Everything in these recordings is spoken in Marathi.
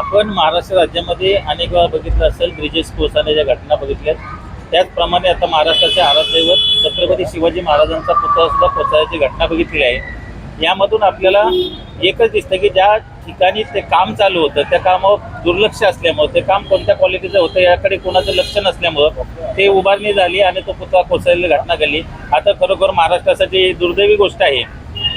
आपण महाराष्ट्र राज्यामध्ये अनेक वेळा बघितलं असेल ब्रिजेश कोसळण्याच्या घटना बघितल्यात त्याचप्रमाणे आता महाराष्ट्राचे आराध्यदैवत छत्रपती शिवाजी महाराजांचा पुतळा सुद्धा कोसळण्याची घटना बघितली आहे. यामधून आपल्याला एकच दिसतं की ज्या ठिकाणी ते काम चालू होतं त्या कामावर दुर्लक्ष असल्यामुळं ते काम कोणत्या क्वालिटीचं होतं याकडे कोणाचं लक्ष नसल्यामुळं ते उभारणी झाली आणि तो पुतळा कोसळलेली घटना घडली. आता खरोखर महाराष्ट्रासाठी दुर्दैवी गोष्ट आहे.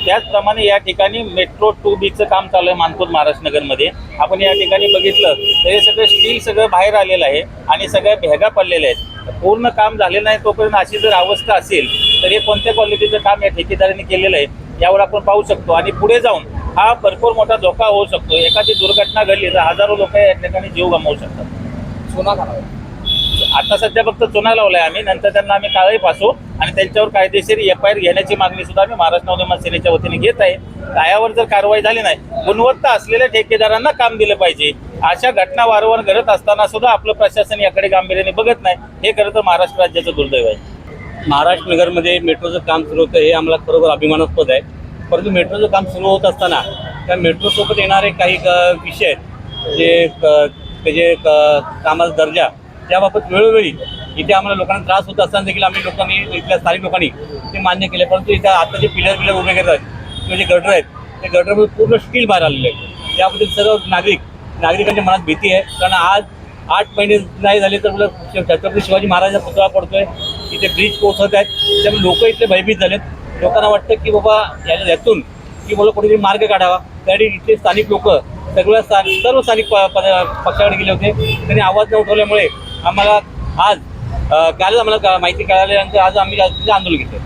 त्याचप्रमाणे या ठिकाणी मेट्रो टू बीचं काम चालू आहे मानपूर महाराष्ट्रनगरमध्ये आपण या ठिकाणी बघितलं तर हे सगळं स्टील सगळं बाहेर आलेलं आहे आणि सगळ्या भेगा पडलेल्या आहेत. पूर्ण काम झालेलं नाही तोपर्यंत अशी जर अवस्था असेल तर हे कोणत्या क्वालिटीचं काम या ठेकेदाराने केलेलं आहे यावर आपण पाहू शकतो. आणि पुढे जाऊन हा भरपूर मोठा धोका होऊ शकतो. एखादी दुर्घटना घडली तर हजारो लोक या ठिकाणी जीव गमावू शकतात. खाणार आता सध्या फक्त चुना लावलाय आम्ही नंतर त्यांना आम्ही काळही फासू. आणि त्यांच्यावर कायदेशीर एफ आय आर घेण्याची मागणी सुद्धा आम्ही महाराष्ट्र नवनिर्माण सेनेच्या वतीने घेत आहे. त्यावर जर कारवाई झाली नाही गुणवत्ता असलेल्या ठेकेदारांना काम दिलं पाहिजे. अशा घटना वारंवार घडत असताना सुद्धा आपलं प्रशासन याकडे गांभीर्याने बघत नाही. हे खरं तर महाराष्ट्र राज्याचं दुर्दैव आहे. महाराष्ट्र नगरमध्ये मेट्रोचं काम सुरू होतं हे आम्हाला खरोखर अभिमानास्पद आहे. परंतु मेट्रोचं काम सुरू होत असताना त्या मेट्रोसोबत येणारे काही क- विषय जे क- त्याचे क- कामाचा दर्जा त्याबाबत वेळोवेळी इथे आम्हाला लोकांना त्रास होत असताना देखील आम्ही लोकांनी इथल्या स्थानिक लोकांनी ते मान्य केले परंतु इथं आता जे पिलर पिलर उभे करतात किंवा जे गटर आहेत ते गटरमध्ये पूर्ण स्टील बाहेर आलेले आहे त्याबद्दल सर्व नागरिक नागरिकांच्या मनात भीती आहे. कारण आज आठ महिने नाही झाले तर मला छत्रपती शिवाजी महाराजांचा पुतळा पडतोय. इथे ब्रिज कोसळत आहेत. त्यामुळे लोक इथले भयभीत झालेत. लोकांना वाटतं की बाबा या- यातून की मला कुठेतरी मार्ग काढावा. त्यासाठी इथले स्थानिक लोक सगळ्या स्थान सर्व स्थानिक प- पक्षाकडे गेले होते. त्यांनी आवाज न उठवल्यामुळे आम्हाला आज काल आम्हाला माहिती कळाल्यानंतर आज आम्ही आज तिथे आंदोलन घेतलं.